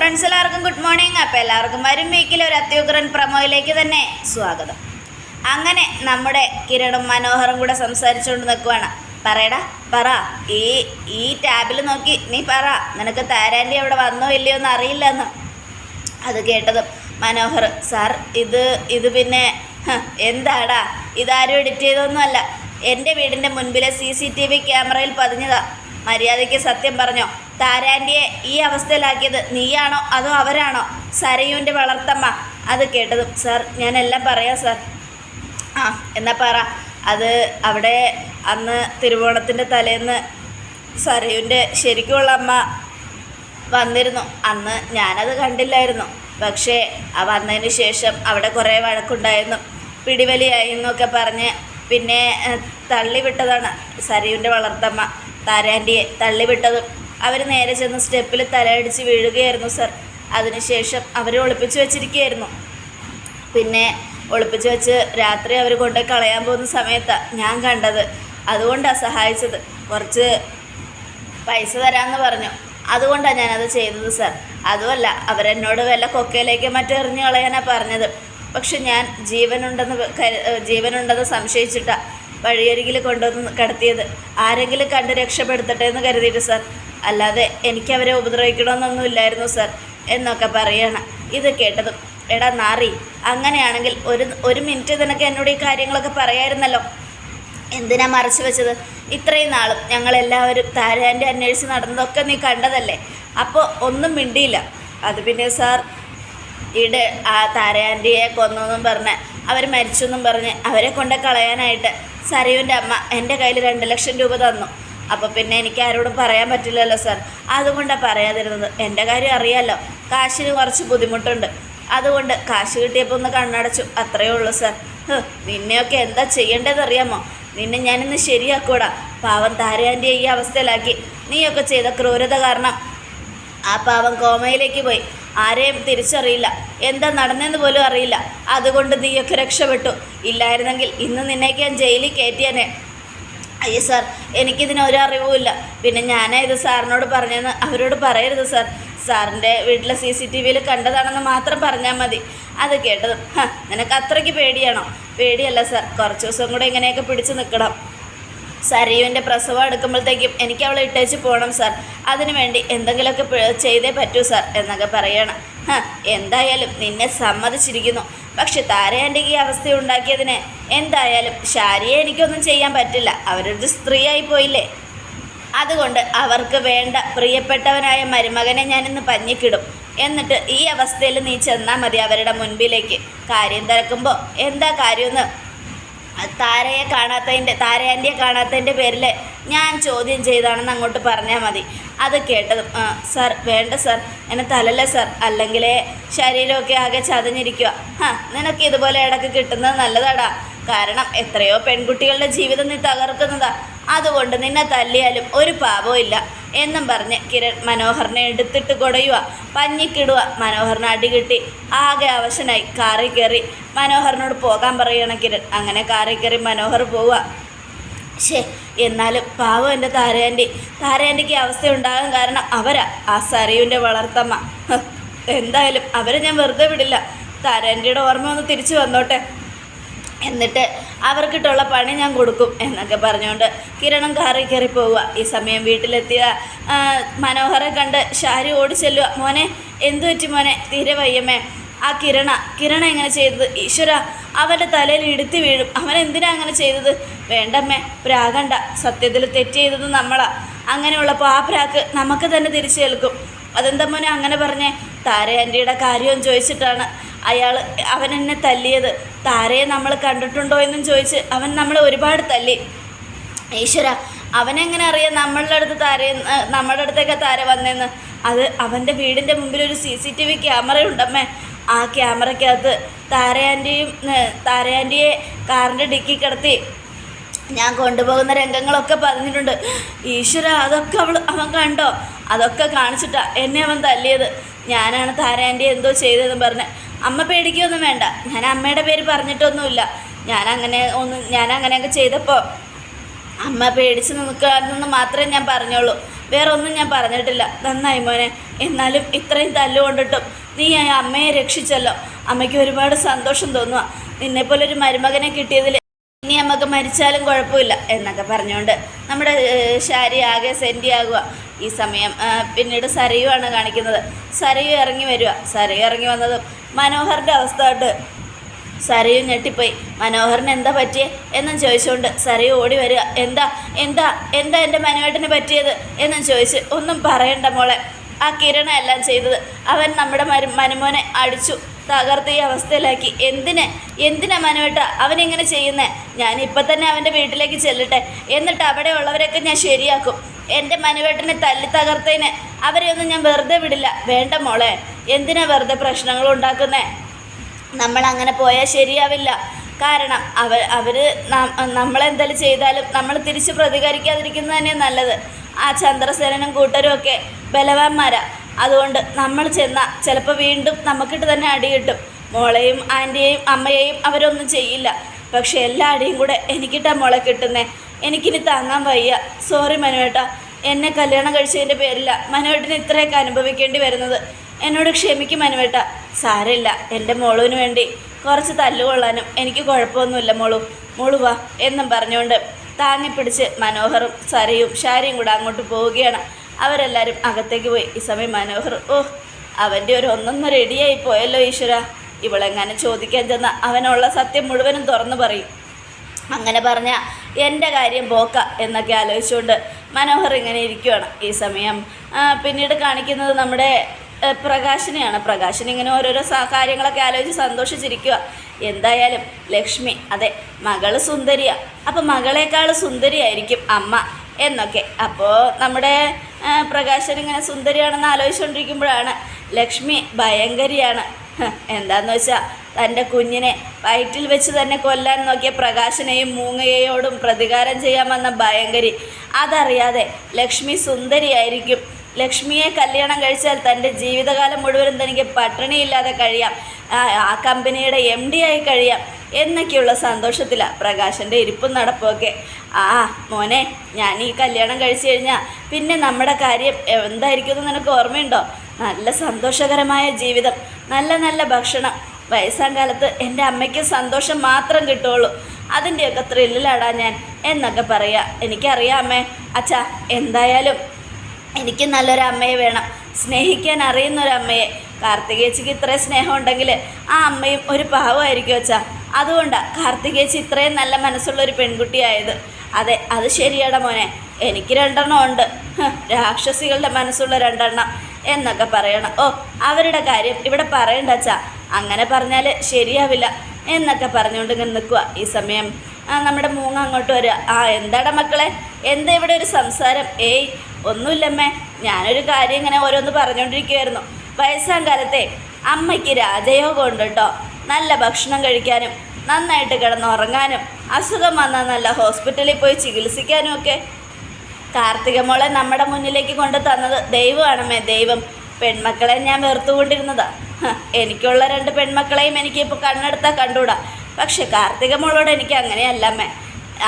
Friends എല്ലാവർക്കും good morning അപ്പോൾ എല്ലാവർക്കും വരും വീക്കിൽ ഒരു അത്യുഗ്രൻ പ്രമോയിലേക്ക് തന്നെ സ്വാഗതം. അങ്ങനെ നമ്മുടെ കിരണും മനോഹറും കൂടെ സംസാരിച്ചുകൊണ്ട് നിൽക്കുവാണ്. പറയടാ പറ. ഈ ഈ ടാബിൽ നോക്കി നീ പറ. നിനക്ക് താരാന്റെ അവിടെ വന്നോ ഇല്ലയോ എന്ന് അറിയില്ലെന്ന്. അത് കേട്ടതും മനോഹർ സാർ ഇത് ഇത് പിന്നെ എന്താടാ? ഇതാരും എഡിറ്റ് ചെയ്തൊന്നുമല്ല എന്റെ വീടിന്റെ മുൻപിലെ സി സി ടി വി ക്യാമറയിൽ പതിഞ്ഞതാ. മര്യാദയ്ക്ക് സത്യം പറഞ്ഞോ. താരാന്റിയെ ഈ അവസ്ഥയിലാക്കിയത് നീയാണോ അതോ അവരാണോ? സരയുവിന്റെ വളർത്തമ്മ. അത് കേട്ടതും സാർ ഞാനെല്ലാം പറയാം സാർ. ആ എന്നാ പറ. അത് അവിടെ അന്ന് തിരുവോണത്തിന്റെ തലേന്ന് സരയുവിന്റെ ശരിക്കുമുള്ള അമ്മ വന്നിരുന്നു. അന്ന് ഞാനത് കണ്ടില്ലായിരുന്നു. പക്ഷേ ആ വന്നതിന് ശേഷം അവിടെ കുറേ വഴക്കുണ്ടായിരുന്നു. പിടിവലിയായി എന്നൊക്കെ പറഞ്ഞ് പിന്നെ തള്ളിവിട്ടതാണ് സരയുവിന്റെ വളർത്തമ്മ. താരാന്റിയെ തള്ളിവിട്ടതും അവർ നേരെ ചെന്ന് സ്റ്റെപ്പിൽ തലയടിച്ച് വീഴുകയായിരുന്നു സർ. അതിനുശേഷം അവരെ ഒളിപ്പിച്ചു വെച്ചിരിക്കുകയായിരുന്നു. പിന്നെ ഒളിപ്പിച്ച് വെച്ച് രാത്രി അവർ കൊണ്ട് കളയാൻ പോകുന്ന സമയത്താണ് ഞാൻ കണ്ടത്. അതുകൊണ്ടാണ് സഹായിച്ചത്. കുറച്ച് പൈസ തരാമെന്ന് പറഞ്ഞു. അതുകൊണ്ടാണ് ഞാനത് ചെയ്തത് സർ. അതുമല്ല അവരെന്നോട് വല്ല കൊക്കയിലേക്ക് മറ്റും എറിഞ്ഞു കളയാനാണ് പറഞ്ഞത്. പക്ഷെ ഞാൻ ജീവനുണ്ടെന്ന് ജീവനുണ്ടെന്ന് സംശയിച്ചിട്ടാണ് വഴിയരികിൽ കൊണ്ടുവന്ന് കടത്തിയത്. ആരെങ്കിലും കണ്ട് രക്ഷപ്പെടുത്തട്ടെ എന്ന് കരുതിയിട്ട് സാർ. അല്ലാതെ എനിക്ക് അവരെ ഉപദ്രവിക്കണമെന്നൊന്നും ഇല്ലായിരുന്നു സാർ എന്നൊക്കെ പറയണം. ഇത് കേട്ടതും എടാ നാറി അങ്ങനെയാണെങ്കിൽ ഒരു ഒരു മിനിറ്റ് നിനക്ക് എന്നോട് ഈ കാര്യങ്ങളൊക്കെ പറയായിരുന്നല്ലോ? എന്തിനാ മറച്ചു വെച്ചത്? ഇത്രയും നാളും ഞങ്ങളെല്ലാവരും താരാന്റെ അന്വേഷിച്ച് നടന്നതൊക്കെ നീ കണ്ടതല്ലേ? അപ്പോൾ ഒന്നും മിണ്ടിയില്ല. അത് പിന്നെ സാർ ഈടെ ആ താരാന്റിയെ കൊന്നെന്നും പറഞ്ഞ് അവർ മരിച്ചു എന്നും പറഞ്ഞ് അവരെ കൊണ്ട് കളയാനായിട്ട് സരയുവിന്റെ അമ്മ എന്റെ കയ്യിൽ രണ്ട് ലക്ഷം രൂപ തന്നു. അപ്പോൾ പിന്നെ എനിക്ക് ആരോടും പറയാൻ പറ്റില്ലല്ലോ സാർ. അതുകൊണ്ടാണ് പറയാതിരുന്നത്. എന്റെ കാര്യം അറിയാമല്ലോ കാശിന് കുറച്ച് ബുദ്ധിമുട്ടുണ്ട്. അതുകൊണ്ട് കാശ് കിട്ടിയപ്പോൾ ഒന്ന് കണ്ണടച്ചു. അത്രയേ ഉള്ളൂ സാർ. നിന്നെയൊക്കെ എന്താ ചെയ്യേണ്ടതെന്ന് അറിയാമോ നിന്നെ ഞാനിന്ന് ശരിയാക്കൂടാ. പാവം താരാന്റെ ഈ അവസ്ഥയിലാക്കി. നീയൊക്കെ ചെയ്ത ക്രൂരത കാരണം ആ പാവം കോമയിലേക്ക് പോയി. ആരെയും തിരിച്ചറിയില്ല. എന്താ നടന്നെന്ന് പോലും അറിയില്ല. അതുകൊണ്ട് നീയൊക്കെ രക്ഷപ്പെട്ടു. ഇല്ലായിരുന്നെങ്കിൽ ഇന്ന് നിന്നേക്ക് ഞാൻ ജയിലിൽ കയറ്റിയനെ. അയ്യ സാർ എനിക്കിതിന് ഒരറിവുമില്ല പിന്നെ ഞാനാ ഇത് സാറിനോട് പറഞ്ഞെന്ന് അവരോട് പറയരുത് സാർ. സാറിന്റെ വീട്ടിലെ സി സി ടി വിയിൽ കണ്ടതാണെന്ന് മാത്രം പറഞ്ഞാൽ മതി. അത് കേട്ടത് നിനക്ക് അത്രയ്ക്ക് പേടിയാണോ? പേടിയല്ല സാർ കുറച്ച് ദിവസം കൂടെ ഇങ്ങനെയൊക്കെ പിടിച്ചു നിൽക്കണം. സരീവിന്റെ പ്രസവം എടുക്കുമ്പോഴത്തേക്കും എനിക്ക് അവളെ ഇട്ടേച്ച് പോകണം സാർ അതിനു വേണ്ടി എന്തെങ്കിലുമൊക്കെ ചെയ്തേ പറ്റൂ സാർ എന്നൊക്കെ പറയണം. എന്തായാലും നിന്നെ സമ്മതിച്ചിരിക്കുന്നു. പക്ഷെ താരേന്റെ ഈ അവസ്ഥ ഉണ്ടാക്കിയതിന് എന്തായാലും ശാരിയെ എനിക്കൊന്നും ചെയ്യാൻ പറ്റില്ല. അവരൊരു സ്ത്രീയായി പോയില്ലേ? അതുകൊണ്ട് അവർക്ക് വേണ്ട പ്രിയപ്പെട്ടവനായ മരുമകനെ ഞാനിന്ന് പഞ്ഞിക്കിടും. എന്നിട്ട് ഈ അവസ്ഥയിൽ നീ ചെന്നാൽ മതി അവരുടെ മുൻപിലേക്ക്. കാര്യം തിരക്കുമ്പോൾ എന്താ കാര്യമെന്ന് താരയെ കാണാത്തതിന്റെ താരയാന്റിയെ കാണാത്തതിന്റെ പേരിൽ ഞാൻ ചോദ്യം ചെയ്താണെന്ന് അങ്ങോട്ട് പറഞ്ഞാൽ മതി. അത് കേട്ടതും സാർ വേണ്ട സാർ. എന്നെ തലല്ല സാർ. അല്ലെങ്കിൽ ശരീരമൊക്കെ ആകെ ചതഞ്ഞിരിക്കുക. ഹാ നിനക്ക് ഇതുപോലെ ഇടയ്ക്ക് കിട്ടുന്നത് നല്ലതാടാ. കാരണം എത്രയോ പെൺകുട്ടികളുടെ ജീവിതം നീ തകർക്കുന്നതാ. അതുകൊണ്ട് നിന്നെ തല്ലിയാലും ഒരു പാപവും ഇല്ല. എന്നും പറഞ്ഞ് കിരൺ മനോഹറിനെ എടുത്തിട്ട് കൊടയുക. പഞ്ഞിക്കിടുക. മനോഹറിന് അടികിട്ടി ആകെ അവശനായി. കാറിൽ കയറി മനോഹറിനോട് പോകാൻ പറയണം കിരൺ. അങ്ങനെ കാറിൽ കയറി മനോഹർ പോവുക. ശേ എന്നാലും പാവം എന്റെ താരയാന്റെ. താരയാന്റെക്ക് അവസ്ഥ ഉണ്ടാകാൻ കാരണം അവരാ. ആ സരയുവിന്റെ വളർത്തമ്മ. എന്തായാലും അവരെ ഞാൻ വെറുതെ വിടില്ല. താരയാന്റിയുടെ ഓർമ്മ ഒന്ന് തിരിച്ചു വന്നോട്ടെ. എന്നിട്ട് അവർക്കിട്ടുള്ള പണി ഞാൻ കൊടുക്കും എന്നൊക്കെ പറഞ്ഞുകൊണ്ട് കിരണം കാറി കയറി പോവുക. ഈ സമയം വീട്ടിലെത്തിയ മനോഹരെ കണ്ട് ഷാരി ഓടി ചെല്ലുക മോനെ എന്തു പറ്റി മോനെ? തീരെ വയ്യമ്മേ. ആ കിരണ കിരണ എങ്ങനെ ചെയ്തത്? ഈശ്വര അവന്റെ തലയിൽ ഇടുത്തി വീഴും. അവൻ എന്തിനാ അങ്ങനെ ചെയ്തത്? വേണ്ടമ്മേ പ്രാകണ്ട സത്യത്തിൽ തെറ്റ് ചെയ്തത് നമ്മളാ. അങ്ങനെയുള്ളപ്പോൾ ആ പ്രാക്ക് നമുക്ക് തന്നെ തിരിച്ചു കേൾക്കും അതെന്താ മോനെ അങ്ങനെ പറഞ്ഞേ? താര കാര്യവും ചോദിച്ചിട്ടാണ്. അയാൾ അവൻ എന്നെ തല്ലിയത്. താരയെ നമ്മൾ കണ്ടിട്ടുണ്ടോ എന്നും ചോദിച്ച് അവൻ നമ്മളെ ഒരുപാട് തല്ലി. ഈശ്വര അവനെങ്ങനെ അറിയാം നമ്മളുടെ അടുത്ത് താര നമ്മളുടെ അടുത്തേക്ക് താര വന്നേന്ന്? അത് അവന്റെ വീടിന്റെ മുമ്പിൽ ഒരു C C T V camera ഉണ്ടമ്മേ ആ ക്യാമറയ്ക്കകത്ത് താരയാന്റെയും താരയാന്റിയെ കാറിന്റെ ഡിക്കി കിടത്തി. ഞാൻ കൊണ്ടുപോകുന്ന രംഗങ്ങളൊക്കെ പറഞ്ഞിട്ടുണ്ട്. ഈശ്വര അതൊക്കെ അവൾ അവൻ കണ്ടോ? അതൊക്കെ കാണിച്ചിട്ടാ എന്നെ അവൻ തല്ലിയത്. ഞാനാണ് താരാന്റെ എന്തോ ചെയ്തതെന്ന് പറഞ്ഞ്. അമ്മ പേടിക്കുകയൊന്നും വേണ്ട. ഞാൻ അമ്മയുടെ പേര് പറഞ്ഞിട്ടൊന്നുമില്ല. ഞാൻ അങ്ങനെ ഒന്ന് ഞാൻ അങ്ങനെയൊക്കെ ചെയ്തപ്പോൾ അമ്മ പേടിച്ച് നിൽക്കാമെന്ന് മാത്രമേ ഞാൻ പറഞ്ഞോളൂ. വേറെ ഒന്നും ഞാൻ പറഞ്ഞിട്ടില്ല. നന്നായി മോനെ. എന്നാലും ഇത്രയും തല്ലുകൊണ്ടിട്ടും നീ ആ അമ്മയെ രക്ഷിച്ചല്ലോ. അമ്മയ്ക്ക് ഒരുപാട് സന്തോഷം തോന്നുക നിന്നെപ്പോലെ ഒരു മരുമകനെ കിട്ടിയതിൽ ഇനി നമുക്ക് മരിച്ചാലും കുഴപ്പമില്ല എന്നൊക്കെ പറഞ്ഞുകൊണ്ട് നമ്മുടെ ശാരി ആകെ സെന്റി ആകുക ഈ സമയം പിന്നീട് സരയുവാണ് കാണിക്കുന്നത്. സരയു ഇറങ്ങി വരിക സരയു ഇറങ്ങി വന്നതും മനോഹറിന്റെ അവസ്ഥ കണ്ട് സരയു ഞെട്ടിപ്പോയി. മനോഹറിന് എന്താ പറ്റിയേ എന്നും ചോദിച്ചുകൊണ്ട് സരയു ഓടി വരിക. എന്താ എന്താ എന്താ എന്റെ മനുവേട്ടന് പറ്റിയത് എന്നും ചോദിച്ച് ഒന്നും പറയണ്ട മോളെ. ആ കിരണ എല്ലാം ചെയ്തത് അവൻ നമ്മുടെ മരു മനുമോനെ അടിച്ചു. തകർത്ത് ഈ അവസ്ഥയിലാക്കി. എന്തിന്? എന്തിനാ മനുവേട്ട അവനിങ്ങനെ ചെയ്യുന്നത് ഇപ്പം തന്നെ അവന്റെ വീട്ടിലേക്ക് ചെല്ലട്ടെ. എന്നിട്ട് അവിടെ ഉള്ളവരൊക്കെ ഞാൻ ശരിയാക്കും. എന്റെ മനുവേട്ടനെ തല്ലി തകർത്തതിന് അവരെ ഒന്നും ഞാൻ വെറുതെ വിടില്ല. വേണ്ട മോളെ. എന്തിനാ വെറുതെ പ്രശ്നങ്ങൾ ഉണ്ടാക്കുന്നേ? നമ്മൾ അങ്ങനെ പോയാൽ ശരിയാവില്ല. കാരണം അവർ അവർ നമ്മളെന്തെങ്കിലും ചെയ്താലും നമ്മൾ തിരിച്ച് പ്രതികരിക്കാതിരിക്കുന്നത് തന്നെ നല്ലത്. ആ ചന്ദ്രസേനനും കൂട്ടരും ഒക്കെ ബലവാന്മാരാ. അതുകൊണ്ട് നമ്മൾ ചെന്നാൽ ചിലപ്പോൾ വീണ്ടും നമുക്കിട്ട് തന്നെ അടി കിട്ടും. മോളെയും ആന്റിയെയും അമ്മയെയും അവരൊന്നും ചെയ്യില്ല. പക്ഷേ എല്ലാ അടിയും കൂടെ എനിക്കിട്ടാ മോളെ കിട്ടുന്നേ. എനിക്കിനി താങ്ങാൻ വയ്യ. സോറി മനുവേട്ട. എന്നെ കല്യാണം കഴിച്ചതിന്റെ പേരില്ല മനുവേട്ടിന് ഇത്രയൊക്കെ അനുഭവിക്കേണ്ടി വരുന്നത്. എന്നോട് ക്ഷമിക്കും മനുവേട്ട. സാരമില്ല. എന്റെ മോളുവിന് വേണ്ടി കുറച്ച് തല്ലുകൊള്ളാനും എനിക്ക് കുഴപ്പമൊന്നുമില്ല മോളു. മോളു വാ എന്നും പറഞ്ഞുകൊണ്ട് താങ്ങിപ്പിടിച്ച് മനോഹറും സരയും ഷാരിയും കൂടെ അങ്ങോട്ട് പോവുകയാണ്. അവരെല്ലാവരും അകത്തേക്ക് പോയി. ഈ സമയം മനോഹർ ഓ അവന്റെ ഒരു ഒന്നൊന്ന് റെഡിയായി പോയല്ലോ ഈശ്വര. ഇവളെങ്ങനെ ചോദിക്കാൻ ചെന്ന അവനുള്ള സത്യം മുഴുവനും തുറന്നു പറയും. അങ്ങനെ പറഞ്ഞ എന്റെ കാര്യം പോക്ക എന്നൊക്കെ ആലോചിച്ചുകൊണ്ട് മനോഹർ ഇങ്ങനെ ഇരിക്കുകയാണ് ഈ സമയം പിന്നീട് കാണിക്കുന്നത് നമ്മുടെ പ്രകാശിനെയാണ്. പ്രകാശിന് ഇങ്ങനെ ഓരോരോ കാര്യങ്ങളൊക്കെ ആലോചിച്ച് സന്തോഷിച്ചിരിക്കുക എന്തായാലും ലക്ഷ്മി അതെ മകൾ സുന്ദരിയാണ് അപ്പം മകളേക്കാൾ സുന്ദരിയായിരിക്കും അമ്മ എന്നൊക്കെ. അപ്പോൾ നമ്മുടെ പ്രകാശൻ ഇങ്ങനെ സുന്ദരിയാണെന്ന് ആലോചിച്ചുകൊണ്ടിരിക്കുമ്പോഴാണ് ലക്ഷ്മി ഭയങ്കരിയാണ്. എന്താന്ന് വെച്ചാൽ തന്റെ കുഞ്ഞിനെ വയറ്റിൽ വെച്ച് തന്നെ കൊല്ലാൻ നോക്കിയ പ്രകാശനെയും മൂങ്ങയോടും പ്രതികാരം ചെയ്യാൻ വന്ന ഭയങ്കരി. അതറിയാതെ ലക്ഷ്മി സുന്ദരിയായിരിക്കും. ലക്ഷ്മിയെ കല്യാണം കഴിച്ചാൽ തന്റെ ജീവിതകാലം മുഴുവനും തനിക്ക് പട്ടിണിയില്ലാതെ കഴിയാം. ആ കമ്പനിയുടെ എം ആയി കഴിയാം. എന്നൊക്കെയുള്ള സന്തോഷത്തിലാണ് പ്രകാശന്റെ ഇരിപ്പും നടപ്പുമൊക്കെ. ആ മോനെ ഞാൻ ഈ കല്യാണം കഴിച്ചു കഴിഞ്ഞാൽ പിന്നെ നമ്മുടെ കാര്യം എന്തായിരിക്കും നിനക്ക് ഓർമ്മയുണ്ടോ? നല്ല സന്തോഷകരമായ ജീവിതം നല്ല നല്ല ഭക്ഷണം. വയസ്സാം കാലത്ത് എന്റെ അമ്മയ്ക്ക് സന്തോഷം മാത്രം കിട്ടുള്ളൂ അതിന്റെയൊക്കെ ത്രില്ലിലാടാ ഞാൻ എന്നൊക്കെ പറയാ. എനിക്കറിയാം അമ്മേ. അച്ഛാ എന്തായാലും എനിക്ക് നല്ലൊരു അമ്മയെ വേണം. സ്നേഹിക്കാൻ അറിയുന്ന ഒരു അമ്മയെ. കാർത്തികേച്ചിക്ക് ഇത്രയും സ്നേഹം ഉണ്ടെങ്കിൽ ആ അമ്മയും ഒരു പാവമായിരിക്കും അച്ഛാ. അതുകൊണ്ടാണ് കാർത്തികേച്ചി ഇത്രയും നല്ല മനസ്സുള്ള ഒരു പെൺകുട്ടിയായത്. അതെ അത് ശരിയാടാ മോനെ. എനിക്ക് രണ്ടെണ്ണം ഉണ്ട്. രാക്ഷസികളുടെ മനസ്സുള്ള രണ്ടെണ്ണം എന്നൊക്കെ പറയണം. ഓ അവരുടെ കാര്യം ഇവിടെ പറയണ്ട അച്ഛാ. അങ്ങനെ പറഞ്ഞാൽ ശരിയാവില്ല എന്നൊക്കെ പറഞ്ഞുകൊണ്ട് ഇങ്ങനെ നിൽക്കുക ഈ സമയം. ആ നമ്മുടെ മൂങ്ങ അങ്ങോട്ട് വരിക ആ എന്താടാ മക്കളെ? എന്താ ഇവിടെ ഒരു സംസാരം? ഏയ് ഒന്നുമില്ലമ്മേ. ഞാനൊരു കാര്യം ഇങ്ങനെ ഓരോന്ന് പറഞ്ഞുകൊണ്ടിരിക്കുമായിരുന്നു വയസ്സാം കാലത്തെ അമ്മയ്ക്ക് രാജയോഗം ഉണ്ട് കേട്ടോ. നല്ല ഭക്ഷണം കഴിക്കാനും നന്നായിട്ട് കിടന്നുറങ്ങാനും അസുഖം വന്നാൽ നല്ല ഹോസ്പിറ്റലിൽ പോയി ചികിത്സിക്കാനും ഒക്കെ കാർത്തിക മോളെ നമ്മുടെ മുന്നിലേക്ക് കൊണ്ട് തന്നത് ദൈവമാണമ്മേ ദൈവം. പെൺമക്കളെ ഞാൻ വെറുത്തുകൊണ്ടിരുന്നതാ. എനിക്കുള്ള രണ്ട് പെൺമക്കളെയും എനിക്കിപ്പോൾ കണ്ണെടുത്താൽ കണ്ടുകൂടാ പക്ഷേ കാർത്തിക മോളോട് എനിക്ക് അങ്ങനെയല്ലമ്മേ.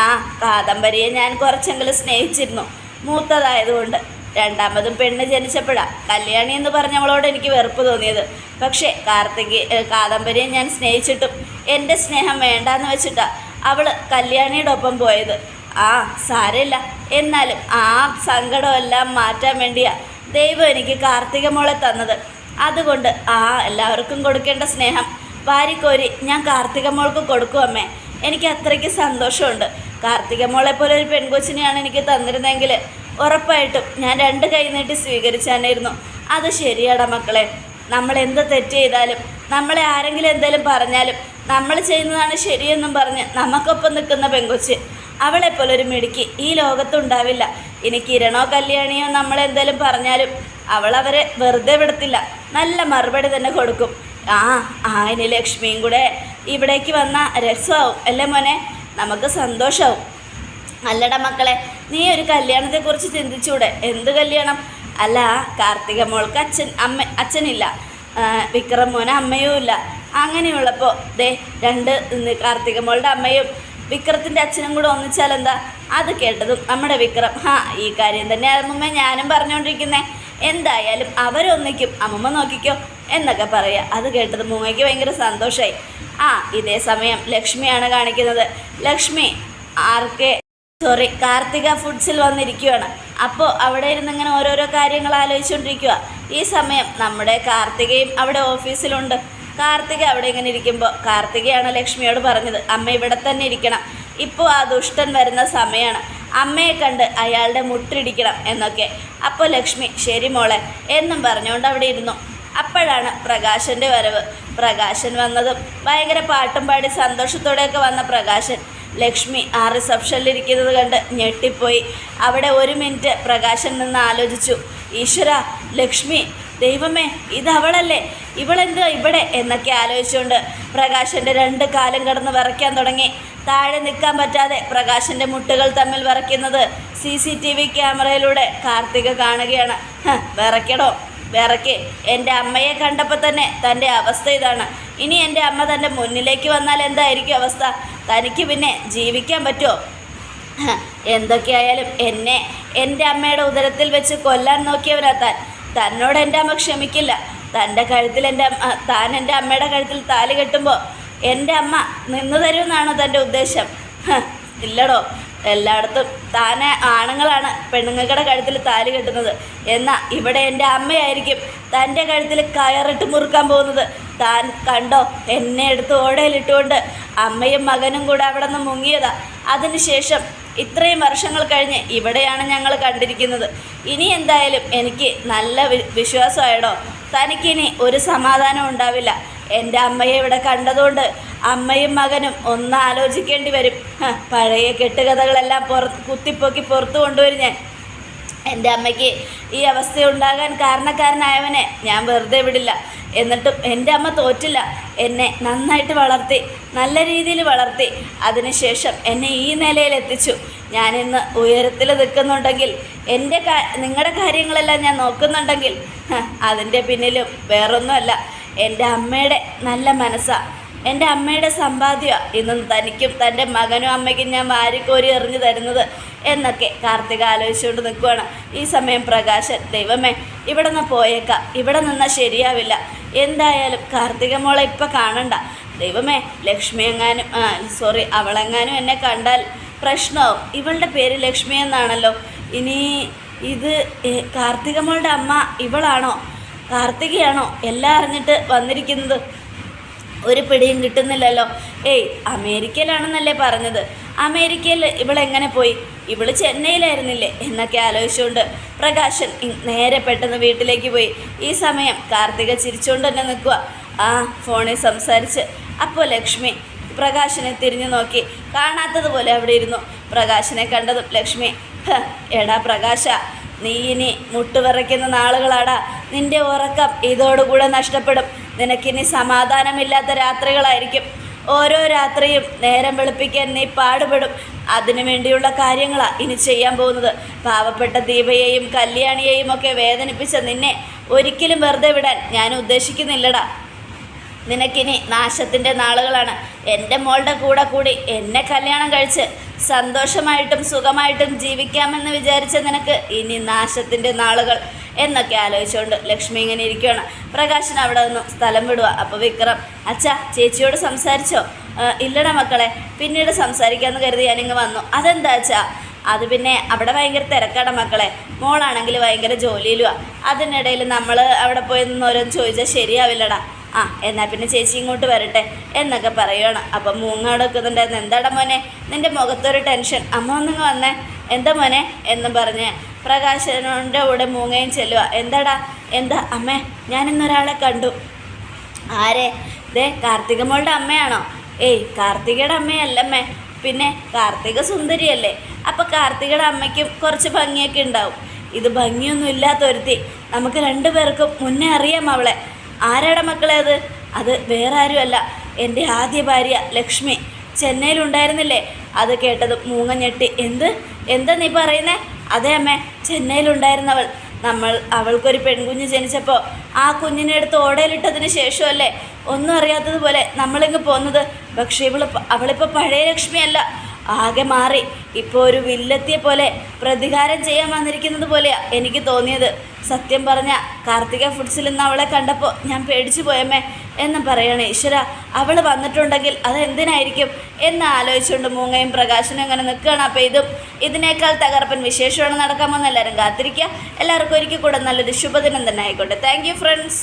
ആ കാദംബരിയെ ഞാൻ കുറച്ചെങ്കിലും സ്നേഹിച്ചിരുന്നു. മൂത്തതായതുകൊണ്ട് രണ്ടാമതും പെണ്ണ് ജനിച്ചപ്പോഴാ. കല്യാണി എന്ന് പറഞ്ഞവളോട് എനിക്ക് വെറുപ്പ് തോന്നിയത്. പക്ഷേ കാർത്തിക് കാദംബരിയെ ഞാൻ സ്നേഹിച്ചിട്ടും എന്റെ സ്നേഹം വേണ്ടാന്ന് വെച്ചിട്ടാണ് അവൾ കല്യാണിയുടെ ഒപ്പം പോയത്. ആ സാരമില്ല. എന്നാലും ആ സങ്കടമെല്ലാം മാറ്റാൻ വേണ്ടിയാ ദൈവം എനിക്ക് കാർത്തിക മോളെ തന്നത്. അതുകൊണ്ട് ആ എല്ലാവർക്കും കൊടുക്കേണ്ട സ്നേഹം. വാരിക്കോരി ഞാൻ കാർത്തിക മോൾക്ക് കൊടുക്കും അമ്മേ. എനിക്ക് അത്രയ്ക്ക് സന്തോഷമുണ്ട്. കാർത്തിക മോളെ പോലെ ഒരു പെൺകൊച്ചിനെയാണ് എനിക്ക് തന്നിരുന്നെങ്കിൽ ഉറപ്പായിട്ടും ഞാൻ രണ്ട് കൈ നീട്ടി സ്വീകരിച്ചാനായിരുന്നു. അത് ശരിയാടാ മക്കളെ. നമ്മൾ എന്ത് തെറ്റ് ചെയ്താലും നമ്മളെ ആരെങ്കിലും എന്തെങ്കിലും പറഞ്ഞാലും നമ്മൾ ചെയ്യുന്നതാണ് ശരിയെന്നും പറഞ്ഞ് നമുക്കൊപ്പം നിൽക്കുന്ന പെങ്കൊച്ച്. അവളെപ്പോലെ ഒരു മിടുക്കി ഈ ലോകത്തുണ്ടാവില്ല. ഇനി കിരണോ കല്യാണിയോ നമ്മളെന്തെങ്കിലും പറഞ്ഞാലും അവൾ അവരെ വെറുതെ വിടത്തില്ല. നല്ല മറുപടി തന്നെ കൊടുക്കും. ആ ആയിന് ലക്ഷ്മിയും കൂടെ ഇവിടേക്ക് വന്ന രസമാവും. അല്ലേ മോനെ? നമുക്ക് സന്തോഷമാവും അല്ലട മക്കളെ നീ ഒരു കല്യാണത്തെക്കുറിച്ച് ചിന്തിച്ചൂടെ? എന്ത് കല്യാണം? അല്ല കാർത്തിക മോൾക്ക് അച്ഛൻ അമ്മ അച്ഛനില്ല. വിക്രം മോന് അമ്മയും ഇല്ല. അങ്ങനെയുള്ളപ്പോൾ ദേ രണ്ട് കാർത്തിക മോളുടെ അമ്മയും വിക്രത്തിന്റെ അച്ഛനും കൂടെ ഒന്നിച്ചാൽ എന്താ അത് കേട്ടതും നമ്മുടെ വിക്രം ഹാ ഈ കാര്യം തന്നെ അമ്മമ്മ ഞാനും പറഞ്ഞുകൊണ്ടിരിക്കുന്നേ എന്തായാലും അവരൊന്നിക്കും. അമ്മമ്മ നോക്കിക്കോ എന്നൊക്കെ പറയുക അത് കേട്ടത് മൂമ്മയ്ക്ക് ഭയങ്കര സന്തോഷമായി ആ ഇതേ സമയം ലക്ഷ്മിയാണ് കാണിക്കുന്നത്. ലക്ഷ്മി ആർക്കെ സോറി കാർത്തിക ഫുഡ്സിൽ വന്നിരിക്കുകയാണ് അപ്പോൾ അവിടെ ഇരുന്ന് ഇങ്ങനെ ഓരോരോ കാര്യങ്ങൾ ആലോചിച്ചുകൊണ്ടിരിക്കുക ഈ സമയം നമ്മുടെ കാർത്തികയും അവിടെ ഓഫീസിലുണ്ട്. കാർത്തിക അവിടെ ഇങ്ങനെ ഇരിക്കുമ്പോൾ കാർത്തികയാണ് ലക്ഷ്മിയോട് പറഞ്ഞത് അമ്മ ഇവിടെ തന്നെ ഇരിക്കണം. ഇപ്പോൾ ആ ദുഷ്ടൻ വരുന്ന സമയമാണ് അമ്മയെ കണ്ട് അയാളുടെ മുട്ടിടിക്കണം എന്നൊക്കെ. അപ്പോൾ ലക്ഷ്മി ശരി മോളെ എന്നും പറഞ്ഞുകൊണ്ട് അവിടെ ഇരുന്നു. അപ്പോഴാണ് പ്രകാശന്റെ വരവ്. പ്രകാശൻ വന്നതും ഭയങ്കര പാട്ടും പാടി സന്തോഷത്തോടെയൊക്കെ വന്ന പ്രകാശൻ ലക്ഷ്മി ആ റിസപ്ഷനിൽ ഇരിക്കുന്നത് കണ്ട് ഞെട്ടിപ്പോയി. അവിടെ ഒരു മിനിറ്റ് പ്രകാശൻ നിന്ന് ആലോചിച്ചു. ഈശ്വര ലക്ഷ്മി ദൈവമേ ഇതവളല്ലേ ഇവളെന്താ ഇവിടെ? എന്നൊക്കെ ആലോചിച്ചുകൊണ്ട് പ്രകാശന്റെ രണ്ട് കാലം കടന്ന് വിറയ്ക്കാൻ തുടങ്ങി. താഴെ നിൽക്കാൻ പറ്റാതെ പ്രകാശന്റെ മുട്ടുകൾ തമ്മിൽ വിറയ്ക്കുന്നത് സി സി ടി വി ക്യാമറയിലൂടെ കാർത്തിക കാണുകയാണ്. "ഹ്, വിറയ്ക്കണോ വിറയ്ക്ക്. എന്റെ അമ്മയെ കണ്ടപ്പോൾ തന്നെ തന്റെ അവസ്ഥ ഇതാണ്. ഇനി എന്റെ അമ്മ തന്റെ മുന്നിലേക്ക് വന്നാൽ എന്തായിരിക്കും അവസ്ഥ? തനിക്ക് പിന്നെ ജീവിക്കാൻ പറ്റുമോ എന്തൊക്കെയായാലും എന്നെ എന്റെ അമ്മയുടെ ഉദരത്തിൽ വെച്ച് കൊല്ലാൻ നോക്കിയവനാ താൻ തന്നോട് എന്റെ അമ്മ ക്ഷമിക്കില്ല. തന്റെ കഴുത്തിൽ എന്റെ താൻ എന്റെ അമ്മയുടെ കഴുത്തിൽ താലി കെട്ടുമ്പോൾ എന്റെ അമ്മ നിന്ന് തരുമെന്നാണോ തന്റെ ഉദ്ദേശം? ഇല്ലടോ. എല്ലായിടത്തും താനെ ആണുങ്ങളാണ് പെണ്ണുങ്ങളുടെ കഴുത്തിൽ താലി കെട്ടുന്നത്. എന്നാൽ ഇവിടെ എന്റെ അമ്മയായിരിക്കും തന്റെ കഴുത്തിൽ കയറിട്ട് മുറുക്കാൻ പോകുന്നത്. താൻ കണ്ടോ എന്നെ എടുത്ത് ഓടയിലിട്ടുകൊണ്ട് അമ്മയും മകനും കൂടെ അവിടെ നിന്ന് മുങ്ങിയതാ. അതിനുശേഷം ഇത്രയും വർഷങ്ങൾ കഴിഞ്ഞ് ഇവിടെയാണ് ഞങ്ങൾ കണ്ടിരിക്കുന്നത്. ഇനി എന്തായാലും എനിക്ക് നല്ല വിശ്വാസമായടോ. തനിക്കിനി ഒരു സമാധാനം ഉണ്ടാവില്ല. എന്റെ അമ്മയെ ഇവിടെ കണ്ടതുകൊണ്ട് അമ്മയും മകനും ഒന്ന് ആലോചിക്കേണ്ടി വരും. പഴയ കെട്ടുകഥകളെല്ലാം പുറത്ത് കുത്തിപ്പൊക്കി പുറത്തു കൊണ്ടുവരും ഞാൻ. എന്റെ അമ്മയ്ക്ക് ഈ അവസ്ഥ ഉണ്ടാകാൻ കാരണക്കാരനായവനെ ഞാൻ വെറുതെ വിടില്ല. എന്നിട്ടും എന്റെ അമ്മ തോറ്റില്ല. എന്നെ നന്നായിട്ട് വളർത്തി നല്ല രീതിയിൽ വളർത്തി. അതിനുശേഷം എന്നെ ഈ നിലയിൽ എത്തിച്ചു ഞാനിന്ന് ഉയരത്തിൽ നിൽക്കുന്നുണ്ടെങ്കിൽ എന്റെ കാ നിങ്ങളുടെ കാര്യങ്ങളെല്ലാം ഞാൻ നോക്കുന്നുണ്ടെങ്കിൽ അതിന്റെ പിന്നിലും വേറൊന്നുമല്ല. എന്റെ അമ്മയുടെ നല്ല മനസ്സാണ് എന്റെ അമ്മയുടെ സമ്പാദ്യ ഇന്നും തനിക്കും തന്റെ മകനും അമ്മയ്ക്കും ഞാൻ വാരിക്കോരി എറിഞ്ഞു തരുന്നത് എന്നൊക്കെ കാർത്തിക ആലോചിച്ചുകൊണ്ട് നിൽക്കുകയാണ് ഈ സമയം പ്രകാശൻ ദൈവമേ ഇവിടെ നിന്ന് പോയേക്കാം. ഇവിടെ നിന്നാൽ ശരിയാവില്ല. എന്തായാലും കാർത്തിക മോളെ ഇപ്പം കാണണ്ട. ദൈവമേ ലക്ഷ്മി എങ്ങാനും സോറി അവളെങ്ങാനും എന്നെ കണ്ടാൽ പ്രശ്നമാവും. ഇവളുടെ പേര് ലക്ഷ്മി എന്നാണല്ലോ. ഇനി ഇത് കാർത്തികമ്മളുടെ കാർത്തിക മോളുടെ അമ്മ ഇവളാണോ? കാർത്തികയാണോ? എല്ലാം അറിഞ്ഞിട്ട് വന്നിരിക്കുന്നത്. ഒരു പിടിയും കിട്ടുന്നില്ലല്ലോ. ഏയ് അമേരിക്കയിലാണെന്നല്ലേ പറഞ്ഞത്. അമേരിക്കയിൽ ഇവളെങ്ങനെ പോയി? ഇവൾ ചെന്നൈയിലായിരുന്നില്ലേ? എന്നൊക്കെ ആലോചിച്ചുകൊണ്ട് പ്രകാശൻ നേരെ പെട്ടെന്ന് വീട്ടിലേക്ക് പോയി. ഈ സമയം കാർത്തിക ചിരിച്ചുകൊണ്ട് തന്നെ നിൽക്കുക ആ ഫോണിൽ സംസാരിച്ച്. അപ്പോൾ ലക്ഷ്മി പ്രകാശനെ തിരിഞ്ഞു നോക്കി. കാണാത്തതുപോലെ അവിടെ ഇരുന്നു. പ്രകാശനെ കണ്ടതും ലക്ഷ്മി "ഹ, എടാ പ്രകാശ നീ ഇനി മുട്ടുവിറയ്ക്കുന്ന നാളുകളാടാ. നിന്റെ ഉറക്കം ഇതോടുകൂടെ നഷ്ടപ്പെടും. നിനക്കിനി സമാധാനമില്ലാത്ത രാത്രികളായിരിക്കും. ഓരോ രാത്രിയും നേരം വെളുപ്പിക്കാൻ നീ പാടുപെടും. അതിനു വേണ്ടിയുള്ള കാര്യങ്ങളാണ് ഇനി ചെയ്യാൻ പോകുന്നത്. പാവപ്പെട്ട ദീപയെയും കല്യാണിയെയും ഒക്കെ വേദനിപ്പിച്ച നിന്നെ ഒരിക്കലും വെറുതെ വിടാൻ ഞാൻ ഉദ്ദേശിക്കുന്നില്ലടാ. നിനക്കിനി നാശത്തിന്റെ നാളുകളാണ്. എന്റെ മോളുടെ കൂടെ കൂടി എന്നെ കല്യാണം കഴിച്ച് സന്തോഷമായിട്ടും സുഖമായിട്ടും ജീവിക്കാമെന്ന് വിചാരിച്ച നിനക്ക് ഇനി നാശത്തിന്റെ നാളുകൾ എന്നൊക്കെ ആലോചിച്ചുകൊണ്ട് ലക്ഷ്മി ഇങ്ങനെ ഇരിക്കുകയാണ്. പ്രകാശൻ അവിടെ നിന്നും സ്ഥലം വിടുക അപ്പോൾ വിക്രം അച്ഛാ ചേച്ചിയോട് സംസാരിച്ചോ? ഇല്ലട മക്കളെ. പിന്നീട് സംസാരിക്കാമെന്ന് കരുതി ഞാനിങ്ങ് വന്നു. അതെന്താ അച്ഛാ? അത് പിന്നെ അവിടെ ഭയങ്കര തിരക്കാണ് മക്കളെ. മോളാണെങ്കിൽ ഭയങ്കര ജോലിയിലുവാ. അതിനിടയിൽ നമ്മൾ അവിടെ പോയി നിന്ന് ഓരോന്ന് ചോദിച്ചാൽ ശരിയാവില്ലടാ. ആ എന്നാൽ പിന്നെ ചേച്ചി ഇങ്ങോട്ട് വരട്ടെ എന്നൊക്കെ പറയുകയാണ് അപ്പം മൂങ്ങാട് വെക്കുന്നുണ്ടായിരുന്നു എന്താടാ മോനെ? നിന്റെ മുഖത്തൊരു ടെൻഷൻ. അമ്മ ഒന്നിങ്ങ് വന്നേ. എന്താ മോനെ? എന്നും പറഞ്ഞ് പ്രകാശനോന്റെ കൂടെ മൂങ്ങയും ചെല്ലുക എന്താടാ? എന്താ? അമ്മേ ഞാനിന്നൊരാളെ കണ്ടു. ആരെ? ദേ കാർത്തിക മോളുടെ അമ്മയാണോ? ഏയ് കാർത്തികയുടെ അമ്മയല്ലമ്മേ. പിന്നെ കാർത്തിക സുന്ദരിയല്ലേ. അപ്പം കാർത്തികയുടെ അമ്മയ്ക്കും കുറച്ച് ഭംഗിയൊക്കെ ഉണ്ടാവും. ഇത് ഭംഗിയൊന്നും ഇല്ലാത്ത ഒരുത്തി. നമുക്ക് രണ്ടുപേർക്കും മുന്നേ അറിയാം അവളെ. ആരാടെ മക്കളെ അത്? അത് വേറെ ആരുമല്ല. എന്റെ ആദ്യ ഭാര്യ ലക്ഷ്മി. ചെന്നൈയിലുണ്ടായിരുന്നില്ലേ? അത് കേട്ടത് മൂങ്ങ ഞെട്ടി. എന്ത്? എന്താ നീ പറയുന്നേ? അതെ അമ്മേ ചെന്നൈയിലുണ്ടായിരുന്നവൾ. നമ്മൾ അവൾക്കൊരു പെൺകുഞ്ഞ് ജനിച്ചപ്പോൾ ആ കുഞ്ഞിനെ എടുത്ത് ഓടയിലിട്ടതിന് ശേഷമല്ലേ? ഒന്നും അറിയാത്തതുപോലെ നമ്മളിങ്ങ് പോന്നത്. പക്ഷേ ഇവൾ അവളിപ്പോൾ പഴയ ലക്ഷ്മിയല്ല. ആകെ മാറി. ഇപ്പോൾ ഒരു വില്ലത്തിയെ പോലെ പ്രതികാരം ചെയ്യാൻ വന്നിരിക്കുന്നത് പോലെയാണ് എനിക്ക് തോന്നിയത്. സത്യം പറഞ്ഞ കാർത്തിക ഫുഡ്സിൽ നിന്ന് അവളെ കണ്ടപ്പോൾ ഞാൻ പേടിച്ചു പോയമ്മേ എന്ന് പറയണേ. ഈശ്വര അവൾ വന്നിട്ടുണ്ടെങ്കിൽ അതെന്തിനായിരിക്കും എന്ന് ആലോചിച്ചുകൊണ്ട് മൂങ്ങയും പ്രകാശനും അങ്ങനെ നിൽക്കുകയാണ്. അപ്പോൾ ഇതും ഇതിനേക്കാൾ തകർപ്പൻ വിശേഷമാണ് നടക്കാമെന്ന് എല്ലാവരും കാത്തിരിക്കുക. എല്ലാവർക്കും ഒരിക്കൽ കൂടെ നല്ലൊരു ശുഭദിനം തന്നെ ആയിക്കോട്ടെ. Thank friends